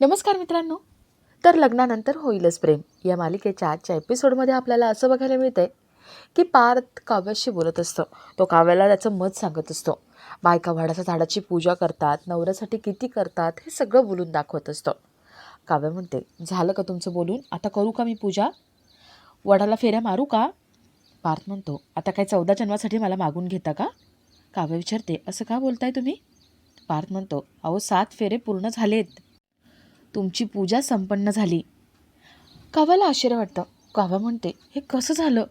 नमस्कार मित्रांनो. तर लग्नानंतर होईलच प्रेम. या मालिकेच्या आजच्या एपिसोडमध्ये आपल्याला असं बघायला मिळतंय की पार्थ काव्याशी बोलत असतो. तो काव्याला त्याचं मत सांगत असतो. बायका वाडाच्या झाडाची पूजा करतात नवऱ्यासाठी किती करतात हे सगळं बोलून दाखवत असतो. काव्य म्हणते झालं का तुमचं बोलून? आता करू का मी पूजा? वडाला फेऱ्या मारू का? पार्थ म्हणतो आता काय चौदा जन्मासाठी मला मागून घेता का? काव्य विचारते असं का बोलताय तुम्ही? पार्थ म्हणतो अहो सात फेरे पूर्ण झालेत. तुमची पूजा संपन्न झाली. काव्याला आश्चर्य वाटतं. काव्या म्हणते हे कसं झालं?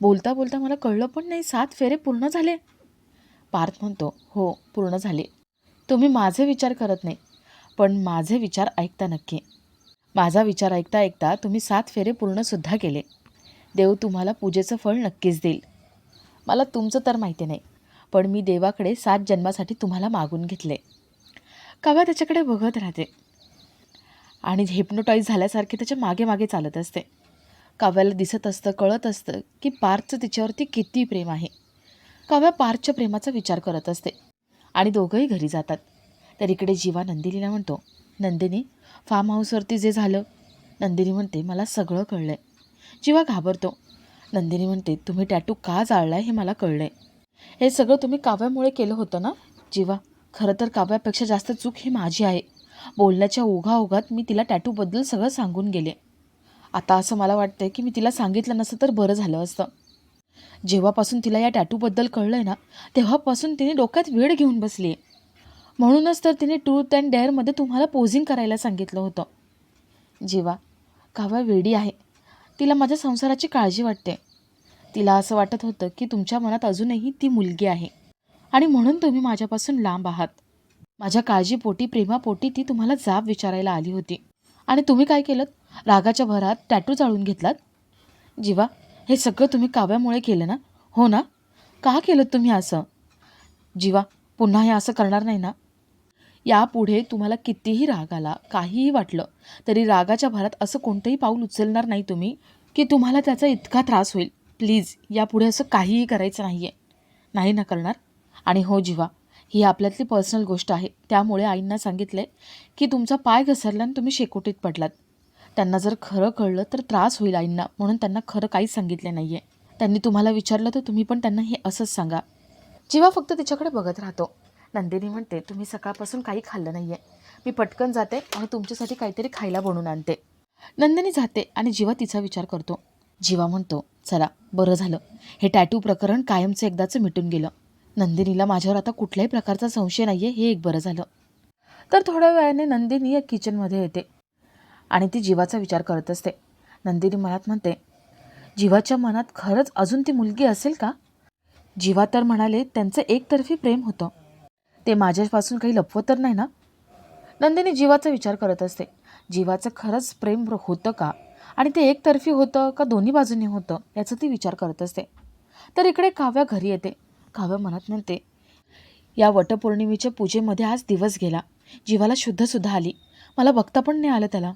बोलता बोलता मला कळलं पण नाही सात फेरे पूर्ण झाले. पार्थ म्हणतो हो पूर्ण झाले. तुम्ही माझे विचार करत नाही पण माझे विचार ऐकता नक्की. माझा विचार ऐकता ऐकता तुम्ही सात फेरे पूर्णसुद्धा केले. देव तुम्हाला पूजेचं फळ नक्कीच देईल. मला तुमचं तर माहिती नाही पण मी देवाकडे सात जन्मासाठी तुम्हाला मागून घेतले. काव्या त्याच्याकडे बघत राहते. आणि हिप्नोटाईज झाल्यासारखे त्याच्यामागे मागे चालत असते. काव्याला दिसत असतं कळत असतं की पार्थचं तिच्यावरती किती प्रेम आहे. काव्या पार्थच्या प्रेमाचा विचार करत असते आणि दोघंही घरी जातात. तर इकडे जीवा नंदिनीला म्हणतो नंदिनी फार्म हाऊसवरती जे झालं नंदिनी म्हणते मला सगळं कळलं आहे जीवा घाबरतो. नंदिनी म्हणते तुम्ही टॅटू का जाळलाय हे मला कळलं आहे हे सगळं तुम्ही काव्यामुळे केलं होतं ना? जीवा खरं तर काव्यापेक्षा जास्त चूक ही माझी आहे. बोलण्याच्या ओघाओघात मी तिला टॅटूबद्दल सगळं सांगून गेले. आता असं मला वाटतंय की मी तिला सांगितलं नसतं तर बरं झालं असतं. जेव्हापासून तिला या टॅटूबद्दल कळलं आहे ना तेव्हापासून तिने डोक्यात वेळ घेऊन बसली. आहे म्हणूनच तर तिने ट्रूथ अँड डेअरमध्ये तुम्हाला पोझिंग करायला सांगितलं होतं. जेव्हा काव्या वेडी आहे तिला माझ्या संसाराची काळजी वाटते. तिला असं वाटत होतं की तुमच्या मनात अजूनही ती मुलगी आहे. आणि म्हणून तुम्ही माझ्यापासून लांब आहात. माझ्या काळजीपोटी प्रेमापोटी ती तुम्हाला जाब विचारायला आली होती. आणि तुम्ही काय केलं रागाच्या भरात टॅटू जाळून घेतलात? जीवा हे सगळं तुम्ही काव्यामुळे केलं ना? हो ना? का केलं तुम्ही असं? जीवा पुन्हा हे असं करणार नाही ना? यापुढे तुम्हाला कितीही राग आला काहीही वाटलं तरी रागाच्या भरात असं कोणतंही पाऊल उचलणार नाही तुम्ही की तुम्हाला त्याचा इतका त्रास होईल. प्लीज यापुढे असं काहीही करायचं नाही आहे नाही ना करणार? आणि हो जीवा ही आपल्यातली पर्सनल गोष्ट आहे. त्यामुळे आईंना सांगितले की तुमचा पाय घसरला आणि तुम्ही शेकोटीत पडलात. त्यांना जर खरं कळलं तर त्रास होईल आईंना म्हणून त्यांना खरं काहीच सांगितलं नाही आहे त्यांनी तुम्हाला विचारलं तर तुम्ही पण त्यांना हे असंच सांगा. जीवा फक्त तिच्याकडे बघत राहतो. नंदिनी म्हणते तुम्ही सकाळपासून काही खाल्लं नाही आहे मी पटकन जाते आणि तुमच्यासाठी काहीतरी खायला बनवून आणते. नंदिनी जाते आणि जीवा तिचा विचार करतो. जीवा म्हणतो चला बरं झालं. हे टॅटू प्रकरण कायमचं एकदाचं मिटून गेलं. नंदिनीला माझ्यावर आता कुठल्याही प्रकारचा संशय नाही आहे हे एक बरं झालं. तर थोड्या वेळाने नंदिनी या किचनमध्ये येते आणि ती जीवाचा विचार करत असते. नंदिनी मनात म्हणते जीवाच्या मनात खरंच अजून ती मुलगी असेल का? जीवा तर म्हणाले त्यांचं एकतर्फी प्रेम होतं. ते माझ्यापासून काही लपवत तर नाही ना? नंदिनी जीवाचा विचार करत असते जीवाचं खरंच प्रेम होतं का? आणि ते एकतर्फी होतं का दोन्ही बाजूनी होतं? याचा ती विचार करत असते. तर इकडे काव्या घरी येते. काव्य मनात म्हणते या वटपौर्णिमेच्या पूजेमध्ये आज दिवस गेला. जीवाला शुद्धसुद्धा आली. मला बघता पण नाही आलं त्याला.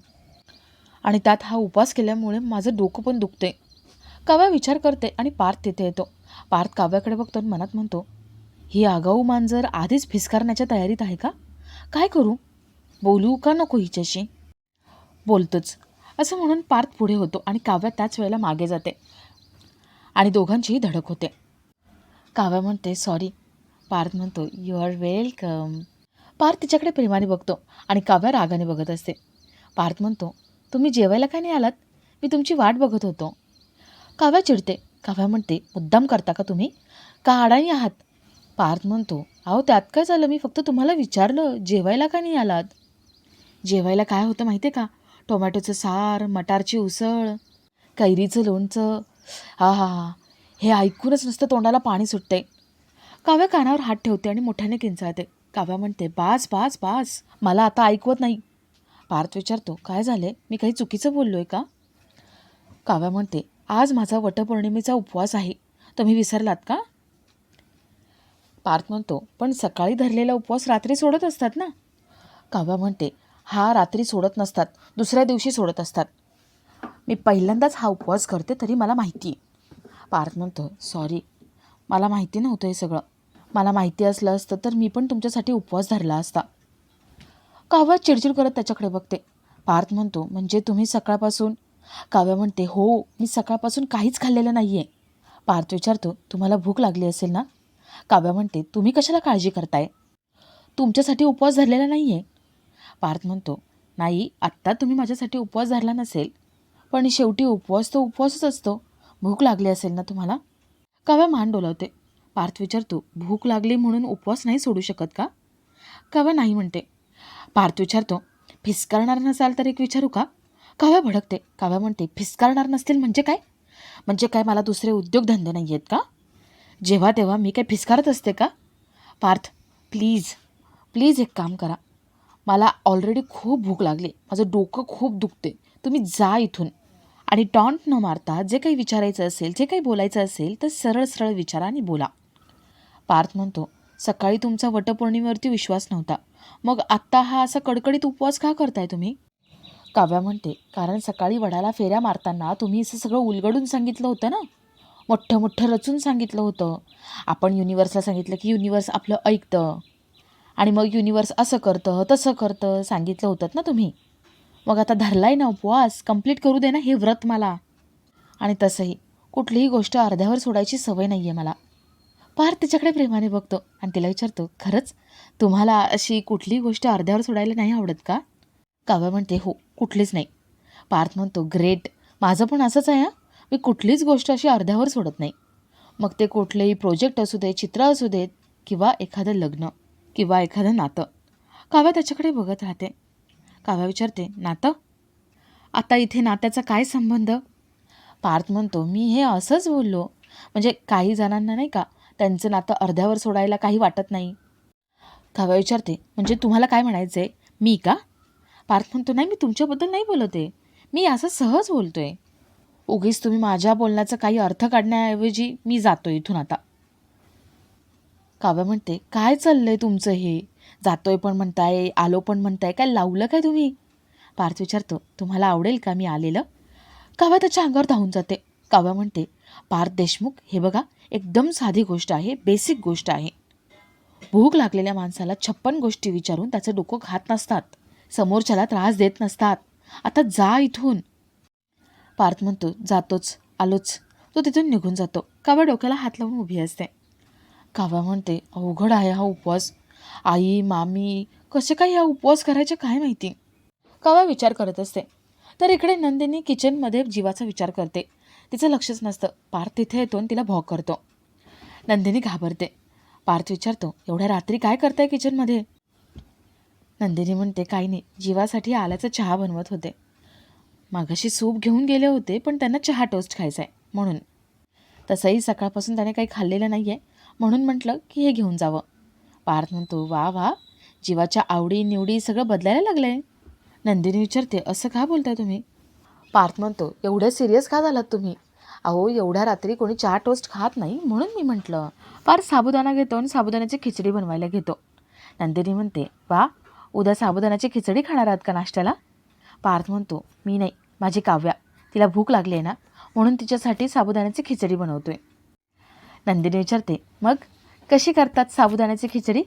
आणि त्यात हा उपवास केल्यामुळे माझं डोकं पण दुखते काव्या विचार करते आणि पार्थ तिथे येतो. पार्थ काव्याकडे बघतो आणि मनात म्हणतो ही आगाऊ मांजर आधीच फिसकारण्याच्या तयारीत आहे का? काय करू? बोलू का नको हिच्याशी? बोलतोच. असं म्हणून पार्थ पुढे होतो आणि काव्या त्याच वेळेला मागे जाते. आणि दोघांचीही धडक होते. काव्या म्हणते सॉरी पार्थ म्हणतो यू आर वेलकम पार्थ तिच्याकडे प्रेमाने बघतो आणि काव्या रागाने बघत असते. पार्थ म्हणतो तुम्ही जेवायला काय नाही आलात? मी तुमची वाट बघत होतो. काव्या चिडते. काव्या म्हणते मुद्दाम करता का तुम्ही? का अडाणी आहात? पार्थ म्हणतो अहो त्यात काय झालं? मी फक्त तुम्हाला विचारलं जेवायला का नाही आलात? जेवायला काय होतं माहिती आहे का? टोमॅटोचं सार मटारची उसळ कैरीचं लोणचं. हा हा हा. हे ऐकूनच नुसतं तोंडाला पाणी सुटते काव्या कानावर हात ठेवते आणि मोठ्याने किंचाळते. काव्या म्हणते बास बास बास मला आता ऐकवत नाही. पार्थ विचारतो काय झाले मी काही चुकीचं बोललो आहे का? काव्या म्हणते आज माझा वटपौर्णिमेचा उपवास आहे. तुम्ही विसरलात का? पार्थ म्हणतो पण सकाळी धरलेला उपवास रात्री सोडत असतात ना? काव्या म्हणते हा रात्री सोडत नसतात. दुसऱ्या दिवशी सोडत असतात. मी पहिल्यांदाच हा उपवास करते तरी मला माहिती आहे पार्थ म्हणतो सॉरी मला माहिती नव्हतं हे सगळं. मला माहिती असलं असतं तर मी पण तुमच्यासाठी उपवास धरला असता. काव्या चिडचिड करत त्याच्याकडे बघते. पार्थ म्हणतो म्हणजे तुम्ही सकाळपासून काव्या म्हणते हो मी सकाळपासून काहीच खाल्लेलं नाही आहे पार्थ विचारतो तुम्हाला भूक लागली असेल ना? काव्या म्हणते तुम्ही कशाला काळजी करताय? तुमच्यासाठी उपवास धरलेला नाही आहे पार्थ म्हणतो नाही आत्ता तुम्ही माझ्यासाठी उपवास धरला नसेल. पण शेवटी उपवास तो उपवासच असतो. भूक लागली असेल ना तुम्हाला? काव्या मान डोलावते. पार्थ विचारतो भूक लागली म्हणून उपवास नाही सोडू शकत का? काव्या नाही म्हणते. पार्थ विचारतो फिसकारणार नसाल तर एक विचारू का? काव्या भडकते. काव्या म्हणते फिसकारणार नसतील म्हणजे काय? म्हणजे काय मला दुसरे उद्योगधंदे नाही आहेत का? जेव्हा तेव्हा मी काय फिसकारत असते का? पार्थ प्लीज प्लीज एक काम करा. मला ऑलरेडी खूप भूक लागली. माझं डोकं खूप दुखते तुम्ही जा इथून. आणि टॉन्ट न मारता जे काही विचारायचं असेल जे काही बोलायचं असेल तर सरळ सरळ विचारा आणि बोला. पार्थ म्हणतो सकाळी तुमचा वटपौर्णिमेवरती विश्वास नव्हता. मग आत्ता हा असा कडकडीत उपवास का करताय तुम्ही? काव्या म्हणते कारण सकाळी वडाला फेऱ्या मारताना तुम्ही असं सगळं उलगडून सांगितलं होतं ना? मोठं मोठं रचून सांगितलं होतं. आपण युनिवर्सला सांगितलं की युनिवर्स आपलं ऐकतं. आणि मग युनिवर्स असं करतं तसं करतं सांगितलं होतं ना तुम्ही? मग आता धरलाय ना उपवास कंप्लीट करू दे ना हे व्रत मला. आणि तसंही कुठलीही गोष्ट अर्ध्यावर सोडायची सवय नाही आहे मला. पार तिच्याकडे प्रेमाने बघतो आणि तिला विचारतो खरंच तुम्हाला अशी कुठलीही गोष्ट अर्ध्यावर सोडायला नाही आवडत का? काव्या म्हणते हो कुठलीच नाही. पार्थ म्हणतो ग्रेट माझं पण असंच आहे हां. मी कुठलीच गोष्ट अशी अर्ध्यावर सोडत नाही. मग ते कुठलेही प्रोजेक्ट असू दे चित्र असू देत किंवा एखादं लग्न किंवा एखादं नातं. काव्या त्याच्याकडे बघत राहते. काव्या विचारते नातं? आता इथे नात्याचा काय संबंध? पार्थ म्हणतो मी हे असंच बोललो. म्हणजे काही जणांना नाही का त्यांचं नातं अर्ध्यावर सोडायला काही वाटत नाही. काव्या विचारते म्हणजे तुम्हाला काय म्हणायचं आहे मी का? पार्थ म्हणतो नाही मी तुमच्याबद्दल नाही बोलत मी असं सहज बोलतो आहे उगीच तुम्ही माझ्या बोलण्याचा काही अर्थ काढण्याऐवजी मी जातो इथून आता. काव्या म्हणते काय चाललं आहे तुमचं हे? जातोय पण म्हणताय आलो पण म्हणताय काय लावलं काय तुम्ही? पार्थ विचारतो तुम्हाला आवडेल का मी आलेलं? काव्या त्याच्या अंगावर धावून जाते. काव्या म्हणते पार्थ देशमुख हे बघा एकदम साधी गोष्ट आहे बेसिक गोष्ट आहे. भूक लागलेल्या माणसाला छप्पन गोष्टी विचारून त्याचं डोकं घात नसतात. समोरच्याला त्रास देत नसतात. आता जा इथून. पार्थ म्हणतो जातोच आलोच. तो तिथून निघून जातो. काव्या डोक्याला हात लावून उभी असते. काव्या म्हणते अवघड आहे हा उपवास. आई मामी कसे काय ह्या उपवास करायचे काय माहिती? काव्या विचार करत असते. तर इकडे नंदिनी किचनमध्ये जीवाचा विचार करते. तिचं लक्षच नसतं. पार्थ तिथे येतो आणि तिला भॉक करतो. नंदिनी घाबरते. पार्थ विचारतो एवढ्या रात्री काय करताय किचनमध्ये? नंदिनी म्हणते काही नाही. जीवासाठी आल्याचा चहा बनवत होते. मागाशी सूप घेऊन गेले होते पण त्यांना चहा टोस्ट खायचा आहे म्हणून. तसंही सकाळपासून त्याने काही खाल्लेलं नाही आहे म्हणून म्हटलं की हे घेऊन जावं. पार्थ म्हणतो वा वा जीवाच्या आवडी निवडी सगळं बदलायला लागलं आहे नंदिनी विचारते असं का बोलताय तुम्ही? पार्थ म्हणतो एवढं सिरियस का झालात तुम्ही? अहो एवढ्या रात्री कोणी चहा टोस्ट खात नाही म्हणून मी म्हटलं. पार साबुदाणा घेतो आणि साबुदाण्याची खिचडी बनवायला घेतो. नंदिनी म्हणते वा उद्या साबुदाण्याची खिचडी खाणार आहात का नाश्त्याला? पार्थ म्हणतो मी नाही माझी काव्या. तिला भूक लागली आहे ना म्हणून तिच्यासाठी साबुदाण्याची खिचडी बनवतोय. नंदिनी विचारते मग कशी करतात साबुदाण्याची खिचडी?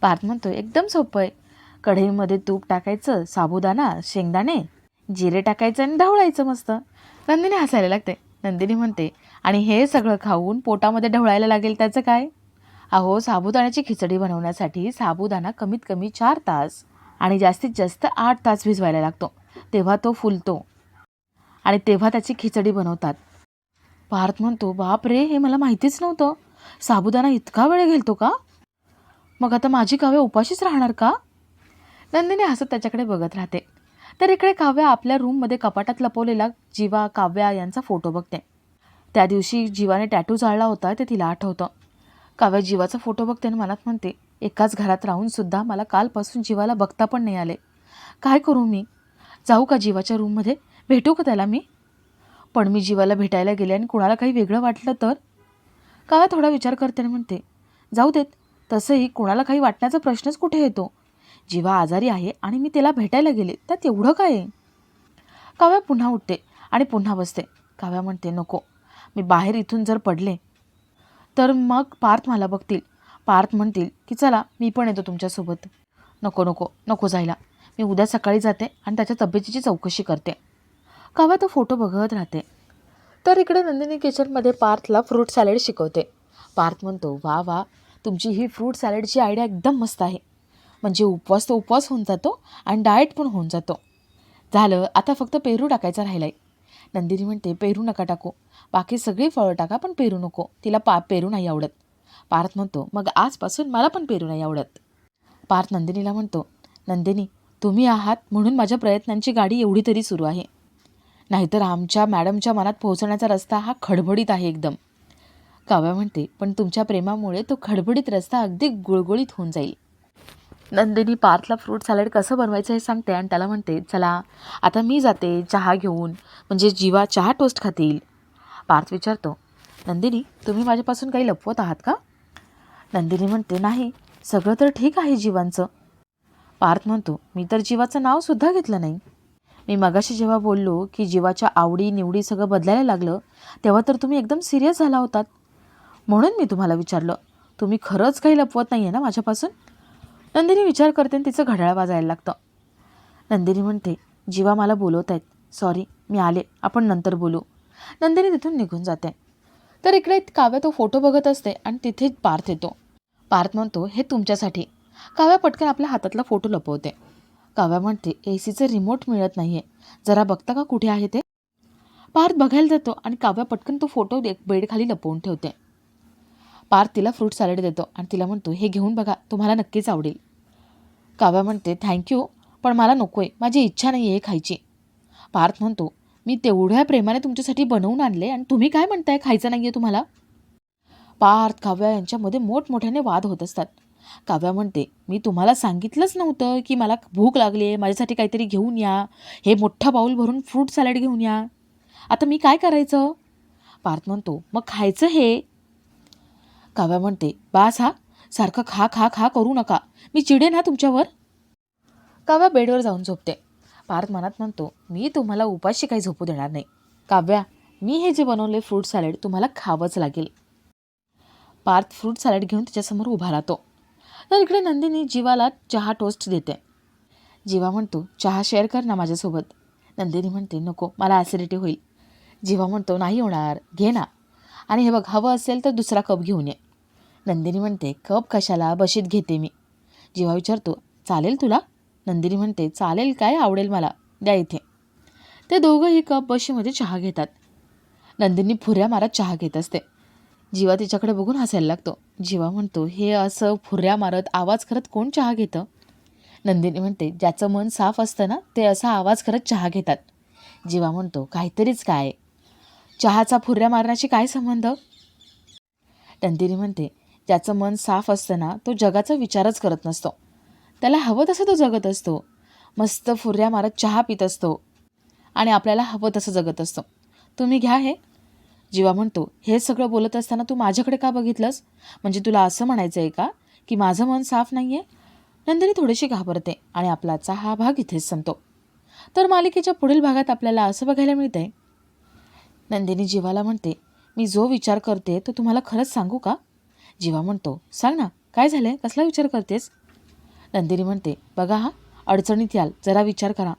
पार्थ म्हणतो एकदम सोपं आहे. कढईमध्ये तूप टाकायचं साबुदाणा शेंगदाणे जिरे टाकायचं आणि ढवळायचं मस्त. नंदिनी हसायला लागते. नंदिनी म्हणते आणि हे सगळं खाऊन पोटामध्ये ढवळायला लागेल त्याचं काय? अहो साबुदाण्याची खिचडी बनवण्यासाठी साबुदाणा कमीत कमी चार तास आणि जास्तीत जास्त आठ तास भिजवायला लागतो. तेव्हा तो फुलतो आणि तेव्हा त्याची खिचडी बनवतात. पार्थ म्हणतो बाप रे हे मला माहितीच नव्हतं. साबुदाणा इतका वेळ घेतो का? मग आता माझी काव्य उपाशीच राहणार का? नंदिनी हसत त्याच्याकडे बघत राहते. तर इकडे काव्या आपल्या रूममध्ये कपाटात लपवलेला जीवा काव्या यांचा फोटो बघते. त्या दिवशी जीवाने टॅटू जाळला होता ते तिला आठवतं. काव्या जीवाचा फोटो बघते आणि मनात म्हणते एकाच घरात राहून सुद्धा मला कालपासून जीवाला बघता पण नाही आले. काय करू मी? जाऊ का जीवाच्या रूममध्ये भेटू का त्याला मी? पण मी जीवाला भेटायला गेले आणि कुणाला काही वेगळं वाटलं तर काव्या थोडा विचार करते आणि म्हणते जाऊ देत तसंही कोणाला काही वाटण्याचा प्रश्नच कुठे येतो? जीवा आजारी आहे आणि मी त्याला भेटायला गेले त्यात एवढं काय आहे? काव्या पुन्हा उठते आणि पुन्हा बसते. काव्या म्हणते नको मी बाहेर इथून जर पडले तर मग पार्थ मला बघतील. पार्थ म्हणतील की चला मी पण येतो तुमच्यासोबत. नको नको नको जायला. मी उद्या सकाळी जाते आणि त्याच्या तब्येतीची चौकशी करते. काव्या तो फोटो बघत राहते. तर इकडे नंदिनी किचनमध्ये पार्थला फ्रूट सॅलेड शिकवते. पार्थ म्हणतो वा वा तुमची ही फ्रूट सॅलेडची आयडिया एकदम मस्त आहे. म्हणजे उपवास तो उपवास होऊन जातो आणि डाएट पण होऊन जातो. झालं आता फक्त पेरू टाकायचा राहिला आहे नंदिनी म्हणते पेरू नका टाकू. बाकी सगळी फळं टाका पण पेरू नको. तिला पा पेरू नाही आवडत. पार्थ म्हणतो मग आजपासून मला पण पेरू नाही आवडत. पार्थ नंदिनीला म्हणतो नंदिनी तुम्ही आहात म्हणून माझ्या प्रयत्नांची गाडी एवढी तरी सुरू आहे. नाहीतर आमच्या मॅडमच्या मनात पोहोचण्याचा रस्ता हा खडबडीत आहे एकदम. काव्या म्हणते पण तुमच्या प्रेमामुळे तो खडबडीत रस्ता अगदी गुळगुळीत होऊन जाईल. नंदिनी पार्थला फ्रूट सॅलड कसं बनवायचं हे सांगते आणि त्याला म्हणते चला आता मी जाते चहा घेऊन म्हणजे जीवा चहा टोस्ट खातील. पार्थ विचारतो नंदिनी तुम्ही माझ्यापासून काही लपवत आहात का? नंदिनी म्हणते नाही सगळं तर ठीक आहे जीवांचं. पार्थ म्हणतो मी तर जीवाचं नावसुद्धा घेतलं नाही. मी मगाशी जेव्हा बोललो की जीवाच्या आवडी निवडी सगळं बदलायला लागलं तेव्हा तर तुम्ही एकदम सिरियस झाला होतात. म्हणून मी तुम्हाला विचारलं तुम्ही खरंच काही लपवत नाही आहे ना माझ्यापासून? नंदिनी विचार करते आणि तिचं घड्याळ वाजायला लागतं. नंदिनी म्हणते जीवा मला बोलवत आहेत सॉरी मी आले. आपण नंतर बोलू. नंदिनी तिथून निघून जाते. तर इकडे काव्या तो फोटो बघत असते आणि तिथे पार्थ येतो. पार्थ म्हणतो हे तुमच्यासाठी. काव्या पटकन आपल्या हातातला फोटो लपवते. काव्या म्हणते ए सीचं रिमोट मिळत नाही आहे जरा बघता का कुठे आहे ते? पार्थ बघायला जातो आणि काव्या पटकन तो फोटो एक बेडखाली लपवून ठेवते. पार्थ तिला फ्रूट सॅलड देतो आणि तिला म्हणतो हे घेऊन बघा तुम्हाला नक्कीच आवडेल. काव्या म्हणते थँक्यू पण मला नको आहे माझी इच्छा नाही आहे खायची. पार्थ म्हणतो मी तेवढ्या प्रेमाने तुमच्यासाठी बनवून आणले आणि तुम्ही काय म्हणताय खायचं नाही आहे तुम्हाला? पार्थ काव्या यांच्यामध्ये मोठमोठ्याने वाद होत असतात. काव्या म्हणते मी तुम्हाला सांगितलंच नव्हतं की मला भूक लागली आहे माझ्यासाठी काहीतरी घेऊन या. हे मोठं बाऊल भरून फ्रूट सॅलड घेऊन या. आता मी काय करायचं? पार्थ म्हणतो मग खायचं हे. काव्या म्हणते बास हा सारखं खा खा खा करू नका. मी चिडे ना तुमच्यावर. काव्या बेडवर जाऊन झोपते. पार्थ मनात म्हणतो मी तुम्हाला उपाशी काही झोपू देणार नाही. काव्या मी हे जे बनवले फ्रूट सॅलड तुम्हाला खावंच लागेल. पार्थ फ्रूट सॅलड घेऊन त्याच्यासमोर उभा राहतो. तर इकडे नंदिनी जीवाला चहा टोस्ट देते. जीवा म्हणतो चहा शेअर कर ना माझ्यासोबत. नंदिनी म्हणते नको मला ॲसिडिटी होईल. जीवा म्हणतो नाही होणार घे ना. आणि हे बघ हवं असेल तर दुसरा कप घेऊन ये. नंदिनी म्हणते कप कशाला? बशीत घेते मी. जीवा विचारतो चालेल तुला? नंदिनी म्हणते चालेल काय? आवडेल मला. द्या इथे. ते दोघंही कप बशीमध्ये चहा घेतात. नंदिनी फुऱ्या मारत चहा घेत असते. जीवा तिच्याकडे बघून हसायला लागतो. जीवा म्हणतो हे असं फुऱ्या मारत आवाज करत कोण चहा घेतं? नंदिनी म्हणते ज्याचं मन साफ असतं ना ते असा आवाज करत चहा घेतात. जीवा म्हणतो काहीतरीच काय? चहाचा फुऱ्या मारण्याशी काय संबंध? नंदिनी म्हणते ज्याचं मन साफ असतं ना तो जगाचा विचारच करत नसतो. त्याला हवं तसं तो जगत असतो. मस्त फुर्या मारत चहा पित असतो. आणि आपल्याला हवं तसं जगत असतो. तुम्ही घ्या हे. जीवा म्हणतो हे सगळं बोलत असताना तू माझ्याकडे का बघितलंस? म्हणजे तुला असं म्हणायचं आहे का की माझं मन साफ नाही आहे नंदिनी थोडीशी घाबरते आणि आपलाचा हा भाग इथेच संपतो. तर मालिकेच्या पुढील भागात आपल्याला असं बघायला मिळतंय. नंदिनी जीवाला म्हणते मी जो विचार करते तो तुम्हाला खरंच सांगू का? जीवा म्हणतो सांग ना काय झालंय? कसला विचार करतेस? नंदिनी म्हणते बघा हा अडचणीत याल जरा विचार करा.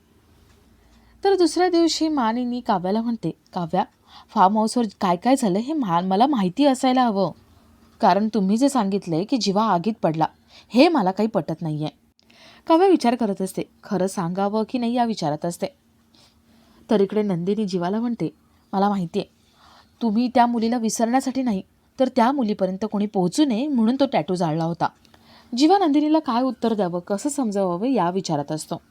तर दुसऱ्या दिवशी मानिनी काव्याला म्हणते काव्या फार्म हाऊसवर काय काय झालं हे मा मला माहिती असायला हवं. कारण तुम्ही जे सांगितलंय की जीवा आगीत पडला हे मला काही पटत नाही आहे काव्या विचार करत असते खरं सांगावं की नाही या विचारात असते. तर इकडे नंदिनी जीवाला म्हणते मला माहिती आहे तुम्ही त्या मुलीला विसरण्यासाठी नाही तर त्या मुलीपर्यंत कोणी पोहोचू नये म्हणून तो टॅटू जाळला होता. जीवा नंदिनीला काय उत्तर द्यावं कसं समजावावं या विचारात असतो.